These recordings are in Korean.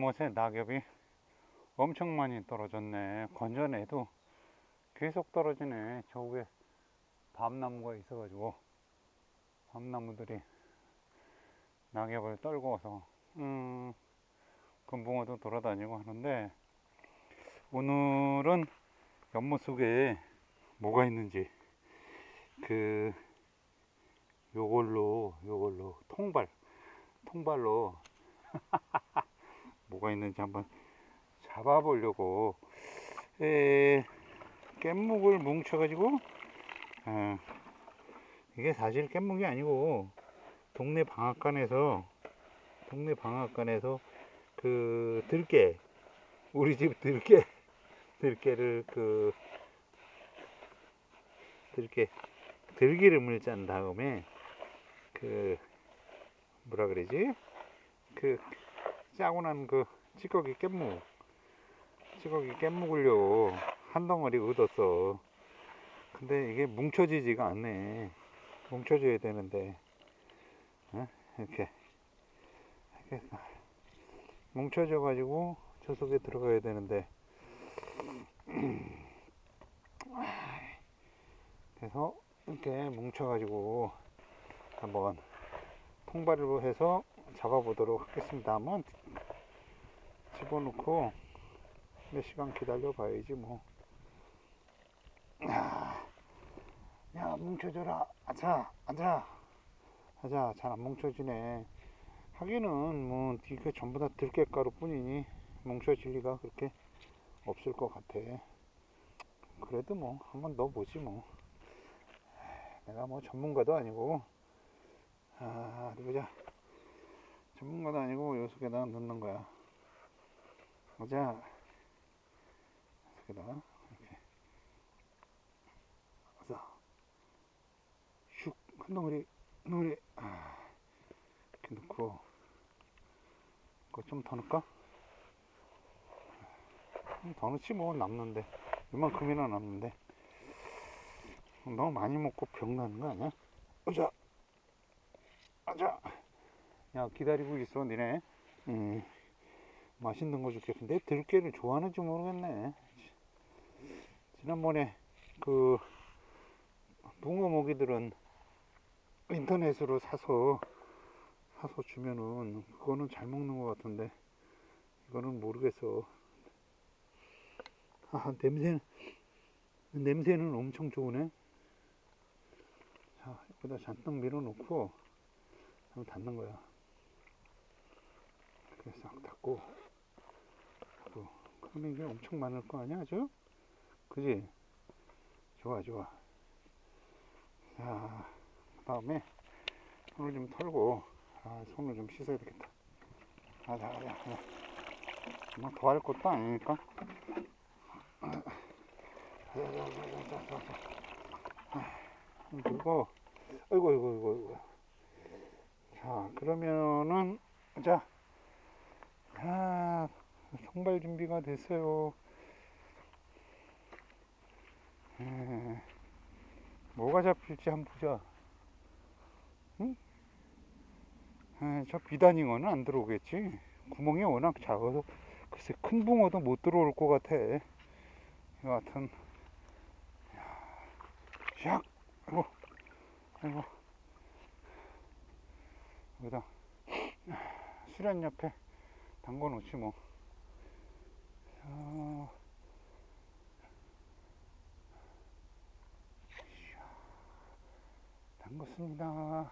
못에 낙엽이 엄청 많이 떨어졌네. 건전에도 계속 떨어지네. 저 위에 밤나무가 있어 가지고 밤나무들이 낙엽을 떨궈서 음, 금붕어도 돌아다니고 하는데 오늘은 연못 속에 뭐가 있는지 그 요걸로 요걸로 통발 통발로 뭐가 있는지 한번 잡아보려고. 에, 깻묵을 뭉쳐가지고 어, 이게 사실 깻묵이 아니고 동네 방앗간에서 동네 방앗간에서 그 들깨 우리 집 들깨 들깨를 그 들깨 들기름을 짠 다음에 그 뭐라 그러지? 그 짜고 난 그 찌꺼기 깻묵 찌꺼기 깻묵을요 한 덩어리 얻었어. 근데 이게 뭉쳐지지가 않네. 뭉쳐져야 되는데 어? 이렇게. 이렇게 뭉쳐져 가지고 저 속에 들어가야 되는데. 그래서 이렇게 뭉쳐 가지고 한번 통발로 해서 잡아보도록 하겠습니다. 한번 집어넣고 몇 시간 기다려 봐야지 뭐. 야, 야 뭉쳐져라. 아자 아자 아자 잘 안 뭉쳐지네. 하기는 뭐 이게 전부 다 들깨가루 뿐이니 뭉쳐질 리가 그렇게 없을 것 같아. 그래도 뭐 한번 넣어보지 뭐. 내가 뭐 전문가도 아니고. 아 어디 보자 전문가도 아니고 요 속에다 넣는 거야. 보자. 속에다 이렇게. 자, 슉한 덩어리 한 덩어리. 아, 이렇게 넣고. 그거 좀 더 넣을까? 음, 더 넣지 뭐. 남는데. 이만큼이나 남는데. 너무 많이 먹고 병 나는 거 아니야? 오자. 아자 야 기다리고 있어 니네. 음, 맛있는 거 줄게. 근데 들깨를 좋아하는지 모르겠네. 지난번에 그 붕어 모기들은 인터넷으로 사서 사서 주면은 그거는 잘 먹는 것 같은데 이거는 모르겠어. 아 냄새는 냄새는 엄청 좋으네. 자 여기다 잔뜩 밀어 놓고 한번 닫는 거야 이렇게 싹 닫고. 그러면 이게 엄청 많을 거 아니야 아주? 그지? 좋아 좋아. 자 그 다음에 손을 좀 털고 아, 손을 좀 씻어야 되겠다. 가자 가자. 뭐 더 할 것도 아니니까. 그리고 아이고 아이고 아이고 아이고. 자 그러면은 자 아, 손발 준비가 됐어요. 에, 뭐가 잡힐지 한번 보자. 응? 에, 저 비단잉어는 안 들어오겠지? 구멍이 워낙 작아서 글쎄 큰 붕어도 못 들어올 것 같아. 여하튼 샥 아이고 아이고. 여기다 수련 옆에 담궈 놓지 뭐. 자, 담궜습니다.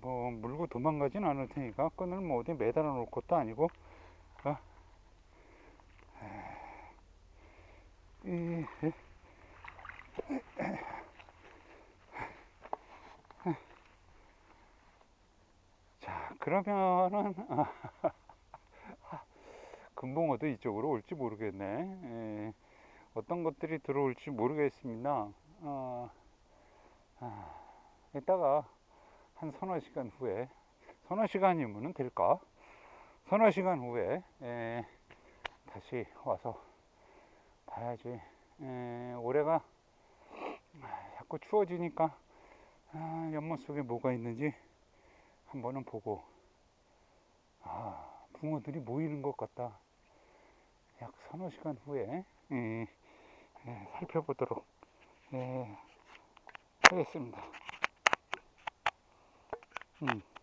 뭐 물고 도망가진 않을 테니까 끈을 뭐 어디 매달아 놓을 것도 아니고. 어? 이, 자 그러면은 금붕어도 이쪽으로 올지 모르겠네. 예, 어떤 것들이 들어올지 모르겠습니다. 어, 아, 이따가 한 서너 시간 후에 서너 시간이면 될까? 서너 시간 후에 예, 다시 와서 봐야지. 예, 올해가 자꾸 추워지니까 아, 연못 속에 뭐가 있는지 한 번은 보고 아 붕어들이 모이는 것 같다. 약 서너 시간 후에 예, 예, 살펴보도록 예, 하겠습니다. 음.